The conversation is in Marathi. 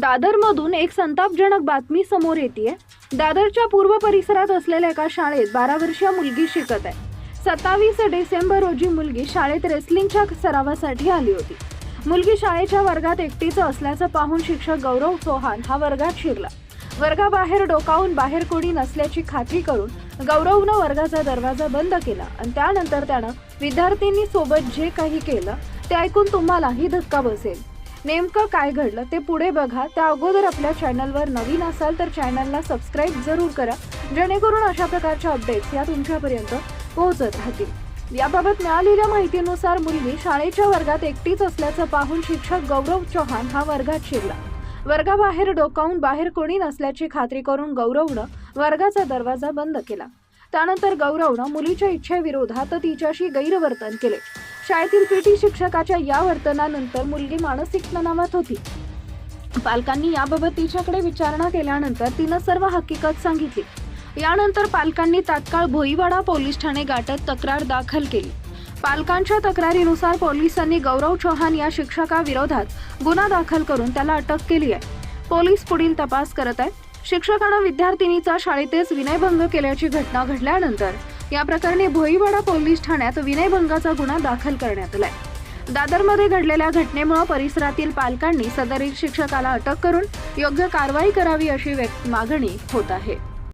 दादरमधून एक संतापजनक बातमी समोर येते दादरच्या पूर्व परिसरात असलेल्या एका शाळेत बारा वर्षीय मुलगी शिकत आहे. सत्तावीस डिसेंबर रोजी मुलगी शाळेत रेसलिंगच्या सरावासाठी आली होती. मुलगी शाळेच्या वर्गात एकटीच असल्याचं पाहून शिक्षक गौरव चौहान हा वर्गात शिरला. वर्गाबाहेर डोकावून बाहेर कोणी नसल्याची खात्री करून गौरवनं वर्गाचा दरवाजा बंद केला आणि त्यानंतर त्यानं विद्यार्थ्यांनी सोबत जे काही केलं ते ऐकून तुम्हालाही धक्का बसेल. नेमकं काय घडलं ते पुढे बघा. त्या अगोदर आपल्या चॅनलवर नवीन असाल तर चॅनलला सबस्क्राईब जरूर करा. जेणेकरून अशा प्रकारच्या अपडेट्स या तुमच्यापर्यंत पोहोचत राहतील. याबाबत मिळालेल्या माहितीनुसार मुलगी शाळेच्या वर्गात एकटीच असल्याचं पाहून शिक्षक गौरव चौहान हा वर्गात शिरला. वर्गाबाहेर डोकावून बाहेर कोणी नसल्याची खात्री करून गौरवनं वर्गाचा दरवाजा बंद केला. त्यानंतर गौरवनं मुलीच्या इच्छेविरोधात तिच्याशी गैरवर्तन केले. शाळेतील पीटी शिक्षकाच्या या वर्तनानंतर मुलगी मानसिक तणावात होती. पालकांनी याबाबत तिच्याकडे विचारणा केल्यानंतर तिनं सर्व हकीकत सांगितली. यानंतर पालकांनी तात्काळ भोईवाडा पोलीस ठाणे गाठत तक्रार दाखल केली. पालकांच्या तक्रारीनुसार पोलिसांनी गौरव चौहान या शिक्षकाविरोधात गुन्हा दाखल करून त्याला अटक केली आहे. पोलीस पुढील तपास करत आहेत. शिक्षकानं विद्यार्थिनीचा शाळेतच विनयभंग केल्याची घटना घडल्यानंतर या प्रकरणी भोईवाडा पोलीस ठाण्यात विनयभंगाचा गुन्हा दाखल करण्यात आलाय. दादरमध्ये घडलेल्या घटनेमुळे परिसरातील पालकांनी सदरील शिक्षकाला अटक करून योग्य कारवाई करावी अशी मागणी होत आहे.